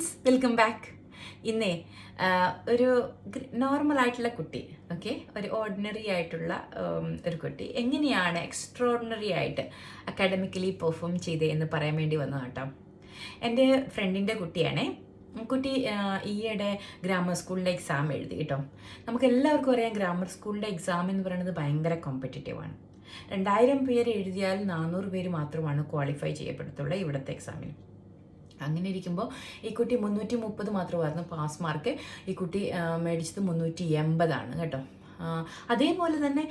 Friends welcome back ഇന്നേ ഒരു normal ആയിട്ടുള്ള കുട്ടി ഓക്കെ ഒരു ഓർഡിനറി ആയിട്ടുള്ള ഒരു കുട്ടി. എങ്ങനെയാണ് എക്സ്ട്രോർഡിനറി ആയിട്ട് അക്കാഡമിക്കലി പെർഫോം ചെയ്തേ എന്ന് പറയാൻ വേണ്ടി വന്നു കേട്ടോ എന്റെ ഫ്രണ്ടിന്റെ കുട്ടിയാണേ. കുട്ടി ഈയിടെ ഗ്രാമർ സ്കൂളിലെ എക്സാം എഴുതി കേട്ടോ നമുക്ക് എല്ലാവർക്കും അറിയാം ഗ്രാമർ സ്കൂളിലെ എക്സാം എന്ന് പറയുന്നത് ഭയങ്കര കോമ്പറ്റേറ്റീവ് ആണ്. രണ്ടായിരം പേര് എഴുതിയാൽ നാനൂറ് പേര് മാത്രമാണ് ക്വാളിഫൈ ചെയ്യപ്പെടുത്തുള്ള ഇവിടുത്തെ എക്സാമിന് അങ്ങനെ ഇരിക്കുമ്പോൾ ഈ കുട്ടി മുന്നൂറ്റി മുപ്പത് മാത്രമായിരുന്നു പാസ് മാർക്ക് ഈ കുട്ടി മേടിച്ചത് മുന്നൂറ്റി എൺപതാണ് കേട്ടോ അതേപോലെ തന്നെ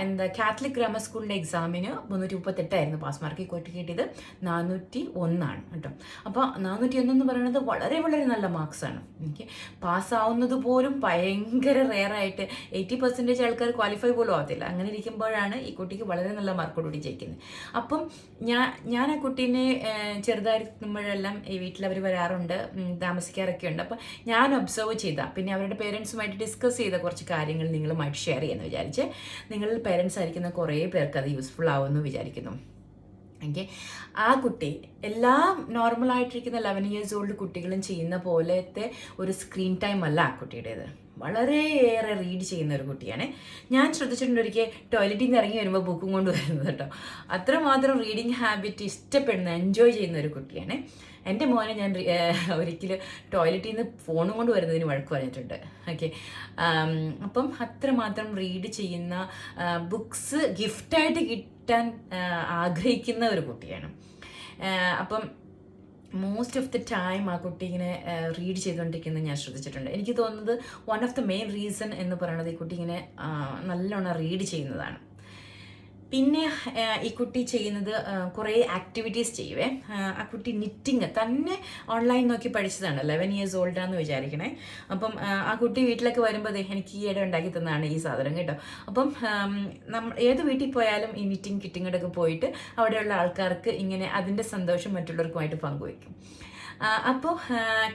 എന്താ കാത്തലിക് ഗ്രാമർ സ്കൂളിന്റെ എക്സാമിന് മുന്നൂറ്റി മുപ്പത്തെട്ടായിരുന്നു പാസ് മാർക്ക് ഈ കുട്ടി കിട്ടിയത് നാനൂറ്റി ഒന്നാണ് കേട്ടോ. അപ്പോൾ നാനൂറ്റി ഒന്നെന്ന് പറയുന്നത് വളരെ വളരെ നല്ല മാർക്സാണ് എനിക്ക് പാസ്സാവുന്നത് പോലും ഭയങ്കര റെയറായിട്ട് എയ്റ്റി പെർസെന്റേജ് ആൾക്കാർ ക്വാളിഫൈ പോലും ആവത്തില്ല. അങ്ങനെ ഇരിക്കുമ്പോഴാണ് ഈ കുട്ടിക്ക് വളരെ നല്ല മാർക്കോടുകൂടി ജയിക്കുന്നത്. അപ്പം ഞാൻ ഞാൻ ആ കുട്ടീനെ ചെറുതായിരിക്കുമ്പോഴെല്ലാം ഈ വീട്ടിൽ അവർ വരാറുണ്ട് താമസിക്കാറൊക്കെ ഉണ്ട്. അപ്പം ഞാൻ ഒബ്സർവ് ചെയ്ത. പിന്നെ അവരുടെ പേരൻസുമായിട്ട് ഡിസ്കസ് ചെയ്ത കുറച്ച് കാര്യങ്ങൾ നിങ്ങളുമായിട്ട് ഷെയർ ചെയ്യാമെന്ന് വിചാരിച്ച് നിങ്ങളിൽ പേരൻസ് ആയിരിക്കുന്ന കുറേ പേർക്ക് അത് യൂസ്ഫുൾ ആവുമെന്ന് വിചാരിക്കുന്നു. ഓക്കെ ആ കുട്ടി എല്ലാ നോർമലായിട്ടിരിക്കുന്ന ലെവൻ ഇയേഴ്സ് ഓൾഡ് കുട്ടികളും ചെയ്യുന്ന പോലത്തെ ഒരു സ്ക്രീൻ ടൈം അല്ല ആ കുട്ടിയുടേത്. വളരെയേറെ റീഡ് ചെയ്യുന്ന ഒരു കുട്ടിയാണ്. ഞാൻ ശ്രദ്ധിച്ചിട്ടുണ്ട് ഒരിക്കൽ ടോയ്ലറ്റിൽ നിന്ന് ഇറങ്ങി വരുമ്പോൾ ബുക്കും കൊണ്ട് വരുന്നത് കേട്ടോ. അത്രമാത്രം റീഡിങ് ഹാബിറ്റ് ഇഷ്ടപ്പെടുന്ന എൻജോയ് ചെയ്യുന്ന ഒരു കുട്ടിയാണ്. എന്റെ മോനെ ഞാൻ ഒരിക്കലും ടോയ്ലറ്റിൽ നിന്ന് ഫോണും കൊണ്ട് വരുന്നതിന് വഴക്ക് പറഞ്ഞിട്ടുണ്ട്. ഓക്കെ അപ്പം അത്രമാത്രം റീഡ് ചെയ്യുന്ന ബുക്സ് ഗിഫ്റ്റായിട്ട് കിട്ടാൻ ആഗ്രഹിക്കുന്ന ഒരു കുട്ടിയാണ്. അപ്പം മോസ്റ്റ് ഓഫ് ദി ടൈം ആ കുട്ടി ഇങ്ങനെ റീഡ് ചെയ്തുകൊണ്ടിരിക്കുന്നത് ഞാൻ ശ്രദ്ധിച്ചിട്ടുണ്ട്. എനിക്ക് തോന്നുന്നത് one of the main reason എന്ന് പറയുന്നത് ഈ കുട്ടി ഇങ്ങനെ നല്ലോണം റീഡ് ചെയ്യുന്നതാണ്. പിന്നെ ഈ കുട്ടി ചെയ്യുന്നത് കുറേ ആക്ടിവിറ്റീസ് ചെയ്യുവേ. ആ, കുട്ടി നിറ്റിങ് തന്നെ ഓൺലൈൻ നോക്കി പഠിച്ചതാണ് ലെവൻ ഇയേഴ്സ് ഓൾഡാന്ന് വിചാരിക്കണേ. അപ്പം ആ, കുട്ടി വീട്ടിലൊക്കെ വരുമ്പോൾ എനിക്ക് ഈ ഇടം ഉണ്ടാക്കി തന്നതാണ് ഈ സാധനം കേട്ടോ. അപ്പം ഏത് വീട്ടിൽ പോയാലും ഈ നിറ്റിങ് കിറ്റിങ്ങോടെ ഒക്കെ പോയിട്ട് അവിടെയുള്ള ആൾക്കാർക്ക് ഇങ്ങനെ അതിന്റെ സന്തോഷം മറ്റുള്ളവർക്കുമായിട്ട് പങ്കുവയ്ക്കും അപ്പോൾ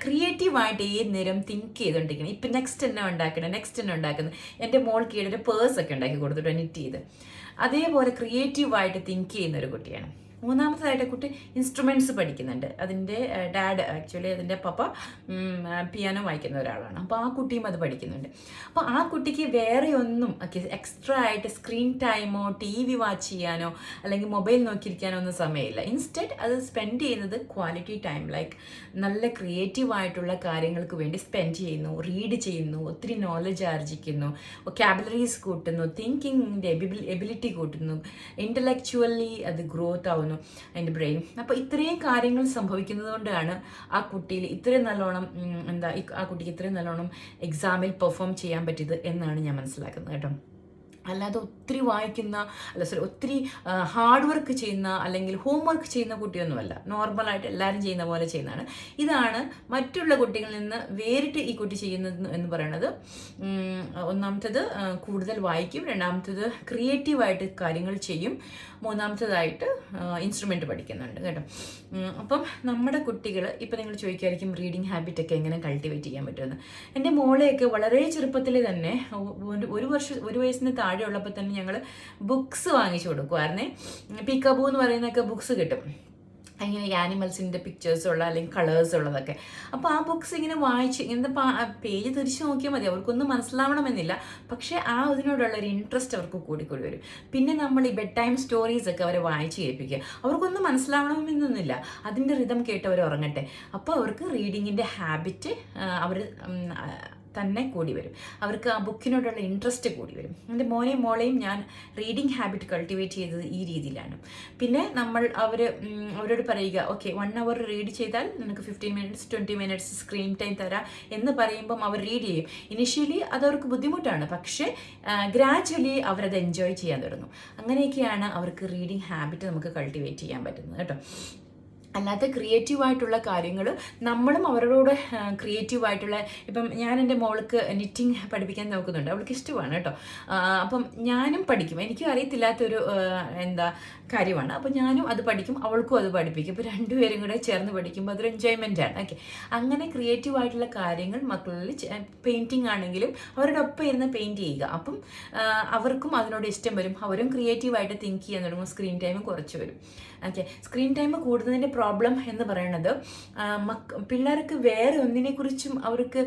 ക്രിയേറ്റീവായിട്ട് ഏത് നേരം തിങ്ക് ചെയ്തുകൊണ്ടിരിക്കണം ഇപ്പം നെക്സ്റ്റ് എന്നെ ഉണ്ടാക്കണം? നെക്സ്റ്റ് എന്നെ ഉണ്ടാക്കുന്നത്? എന്റെ മോൾക്ക് ഈയിടെ ഒരു പേഴ്സൊക്കെ ഉണ്ടാക്കി കൊടുത്തിട്ട് നിറ്റ് ചെയ്ത്. അതേപോലെ ക്രിയേറ്റീവായിട്ട് തിങ്ക് ചെയ്യുന്ന ഒരു കുട്ടിയാണ്. മൂന്നാമത്തേതായിട്ട് കുട്ടി ഇൻസ്ട്രുമെന്റ്സ് പഠിക്കുന്നുണ്ട്. അതിന്റെ ഡാഡ് ആക്ച്വലി അതിന്റെ പപ്പ പിയാനോ വായിക്കുന്ന ഒരാളാണ്. അപ്പോൾ ആ കുട്ടിയും അത് പഠിക്കുന്നുണ്ട്. അപ്പോൾ ആ കുട്ടിക്ക് വേറെ ഒന്നും എക്സ്ട്രാ ആയിട്ട് സ്ക്രീൻ ടൈമോ ടി വി വാച്ച് ചെയ്യാനോ അല്ലെങ്കിൽ മൊബൈൽ നോക്കിയിരിക്കാനോ ഒന്നും സമയമില്ല. ഇൻസ്റ്റെഡ് അത് സ്പെൻഡ് ചെയ്യുന്നത് ക്വാളിറ്റി ടൈം ലൈക്ക് നല്ല ക്രിയേറ്റീവ് ആയിട്ടുള്ള കാര്യങ്ങൾക്ക് വേണ്ടി സ്പെൻഡ് ചെയ്യുന്നു റീഡ് ചെയ്യുന്നു ഒത്തിരി നോളജ് ആർജിക്കുന്നു വൊക്കാബുലറീസ് കൂട്ടുന്നു തിങ്കിങ്ങിന്റെ എബിലിറ്റി കൂട്ടുന്നു ഇന്റലക്ച്വലി അത് ഗ്രോത്ത് ആവുന്നു. അതിന്റെ ബ്രെയിൻ. അപ്പോൾ ഇത്രയും കാര്യങ്ങൾ സംഭവിക്കുന്നത് കൊണ്ടാണ് ആ കുട്ടിയിൽ ഇത്രയും നല്ലോണം എന്താ ആ കുട്ടിക്ക് ഇത്രയും നല്ലോണം എക്സാമിൽ പെർഫോം ചെയ്യാൻ പറ്റിയത് എന്നാണ് ഞാൻ മനസ്സിലാക്കുന്നത് കേട്ടോ. അല്ലാതെ ഒത്തിരി വായിക്കുന്ന അല്ല സോറി ഒത്തിരി ഹാർഡ് വർക്ക് ചെയ്യുന്ന അല്ലെങ്കിൽ ഹോം വർക്ക് ചെയ്യുന്ന കുട്ടിയൊന്നുമല്ല. നോർമലായിട്ട് എല്ലാവരും ചെയ്യുന്ന പോലെ ചെയ്യുന്നതാണ്. ഇതാണ് മറ്റുള്ള കുട്ടികളിൽ നിന്ന് വേറിട്ട് ഈ കുട്ടി ചെയ്യുന്നത് എന്ന് പറയുന്നത്. ഒന്നാമത്തത് കൂടുതൽ വായിക്കും. രണ്ടാമത്തത് ക്രിയേറ്റീവായിട്ട് കാര്യങ്ങൾ ചെയ്യും. മൂന്നാമത്തതായിട്ട് ഇൻസ്ട്രുമെന്റ് പഠിക്കുന്നുണ്ട് കേട്ടോ. അപ്പം നമ്മുടെ കുട്ടികൾ ഇപ്പം നിങ്ങൾ ചോദിക്കുമായിരിക്കും റീഡിങ് ഹാബിറ്റ് ഒക്കെ എങ്ങനെ കൾട്ടിവേറ്റ് ചെയ്യാൻ പറ്റുമെന്ന്. എന്റെ മോളെയൊക്കെ വളരെ ചെറുപ്പത്തിൽ തന്നെ ഒരു വർഷം ഒരു വയസ്സിന് താഴെ ഉള്ളപ്പോൾ തന്നെ ഞങ്ങൾ ബുക്സ് വാങ്ങിച്ചു കൊടുക്കുമായിരുന്നേ പിക്കബു എന്ന് പറയുന്നൊക്കെ ബുക്സ് കിട്ടും. അങ്ങനെ ആനിമൽസിന്റെ പിക്ചേഴ്സ് ഉള്ള അല്ലെങ്കിൽ കളേഴ്സ് ഉള്ളതൊക്കെ. അപ്പോൾ ആ ബുക്സ് ഇങ്ങനെ വായിച്ച് ഇങ്ങനത്തെ പേജ് തിരിച്ചു നോക്കിയാൽ മതി. അവർക്കൊന്നും മനസ്സിലാവണമെന്നില്ല. പക്ഷേ ആ ഇതിനോടുള്ള ഒരു ഇൻട്രസ്റ്റ് അവർക്ക് കൂടിക്കൂടി വരും. പിന്നെ നമ്മൾ ഈ ബെഡ് ടൈം സ്റ്റോറീസ് ഒക്കെ അവരെ വായിച്ച് കേൾപ്പിക്കുക. അവർക്കൊന്നും മനസ്സിലാവണമെന്നൊന്നുമില്ല. അതിന്റെ റിതം കേട്ട് അവർ ഉറങ്ങട്ടെ. അപ്പോൾ അവർക്ക് റീഡിങ്ങിന്റെ ഹാബിറ്റ് അവർ തന്നെ കൂടി വരും. അവർക്ക് ആ ബുക്കിനോടുള്ള ഇൻട്രസ്റ്റ് കൂടി വരും. എന്റെ മോനെയും മോളെയും ഞാൻ റീഡിങ് ഹാബിറ്റ് കൾട്ടിവേറ്റ് ചെയ്തത് ഈ രീതിയിലാണ്. പിന്നെ നമ്മൾ അവർ അവരോട് പറയുക ഓക്കെ വൺ അവർ റീഡ് ചെയ്താൽ നിനക്ക് fifteen minutes twenty minutes screen time തരാം എന്ന് പറയുമ്പം അവർ റീഡ് ചെയ്യും. ഇനിഷ്യലി അത് അവർക്ക് ബുദ്ധിമുട്ടാണ്. പക്ഷേ ഗ്രാജ്വലി അവരത് എൻജോയ് ചെയ്യാൻ തുടങ്ങും. അങ്ങനെയൊക്കെയാണ് അവർക്ക് റീഡിങ് ഹാബിറ്റ് നമുക്ക് കൾട്ടിവേറ്റ് ചെയ്യാൻ പറ്റുന്നത് കേട്ടോ. അല്ലാത്ത ക്രിയേറ്റീവ് ആയിട്ടുള്ള കാര്യങ്ങൾ നമ്മളും അവരോട് ക്രിയേറ്റീവ് ആയിട്ടുള്ള ഇപ്പം ഞാൻ എന്റെ മോൾക്ക് നിറ്റിങ് പഠിപ്പിക്കാൻ നോക്കുന്നുണ്ട്. അവൾക്ക് ഇഷ്ടമാണ് കേട്ടോ. അപ്പം ഞാനും പഠിക്കും. എനിക്കും അറിയത്തില്ലാത്തൊരു എന്താ കാര്യമാണ്. അപ്പം ഞാനും അത് പഠിക്കും അവൾക്കും അത് പഠിപ്പിക്കും. അപ്പോൾ രണ്ടുപേരും കൂടെ ചേർന്ന് പഠിക്കുമ്പോൾ അതൊരു എൻജോയ്മെന്റ് ആണ്. ഓക്കെ അങ്ങനെ ക്രിയേറ്റീവ് ആയിട്ടുള്ള കാര്യങ്ങൾ മക്കളിൽ പെയിന്റിങ് ആണെങ്കിലും അവരുടെ ഒപ്പം ഇരുന്ന് പെയിന്റ് ചെയ്യുക. അപ്പം അവർക്കും അതിനോട് ഇഷ്ടം വരും. അവരും ക്രിയേറ്റീവായിട്ട് തിങ്ക് ചെയ്യാൻ തുടങ്ങും. സ്ക്രീൻ ടൈം കുറച്ച് വരും. ഓക്കെ സ്ക്രീൻ ടൈം കൂടുന്നതിന്റെ പ്രോബ്ലം എന്ന് പറയുന്നത് പിള്ളേർക്ക് വേറെ ഒന്നിനെക്കുറിച്ചും അവർക്ക്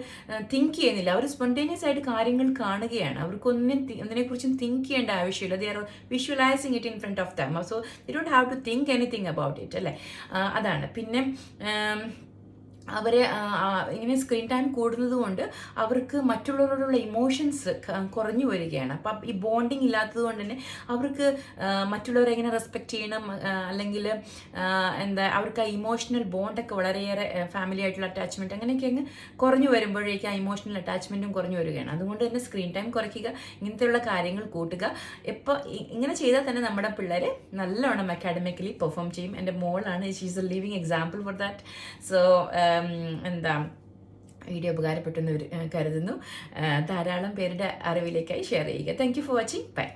തിങ്ക് ചെയ്യുന്നില്ല. അവർ സ്പോണ്ടേനിയസ് ആയിട്ട് കാര്യങ്ങൾ കാണുകയാണ്. അവർക്ക് ഒന്നിനെ ഒന്നിനെക്കുറിച്ചും തിങ്ക് ചെയ്യേണ്ട ആവശ്യമില്ല. They are visualising it in front of them so they don't have to think anything about it അല്ലേ? അതാണ്. പിന്നെ ആം, അവർ ഇങ്ങനെ സ്ക്രീൻ ടൈം കൂടുന്നത് കൊണ്ട് അവർക്ക് മറ്റുള്ളവരോടുള്ള ഇമോഷൻസ് കുറഞ്ഞു വരികയാണ്. അപ്പം ഈ ബോണ്ടിങ് ഇല്ലാത്തത് കൊണ്ട് തന്നെ അവർക്ക് മറ്റുള്ളവരെ എങ്ങനെ റെസ്പെക്റ്റ് ചെയ്യണം അല്ലെങ്കിൽ എന്താ അവർക്ക് ആ ഇമോഷണൽ ബോണ്ടൊക്കെ വളരെയേറെ ഫാമിലി ആയിട്ടുള്ള അറ്റാച്ച്മെന്റ് അങ്ങനെയൊക്കെ അങ്ങ് കുറഞ്ഞു വരുമ്പോഴേക്ക് ആ ഇമോഷണൽ അറ്റാച്ച്മെന്റും കുറഞ്ഞു വരികയാണ്. അതുകൊണ്ട് തന്നെ സ്ക്രീൻ ടൈം കുറയ്ക്കുക ഇങ്ങനത്തെയുള്ള കാര്യങ്ങൾ കൂട്ടുക. എപ്പോൾ ഇങ്ങനെ ചെയ്താൽ തന്നെ നമ്മുടെ പിള്ളേർ നല്ലോണം അക്കാഡമിക്കലി പെർഫോം ചെയ്യും. എന്റെ മോളാണ് she's a living example for that so എന്താ വീഡിയോ ഉപകാരപ്പെട്ടെന്ന് കരുതുന്നു. ധാരാളം പേരുടെ അറിവിലേക്കായി ഷെയർ ചെയ്യുക. Thank for watching bye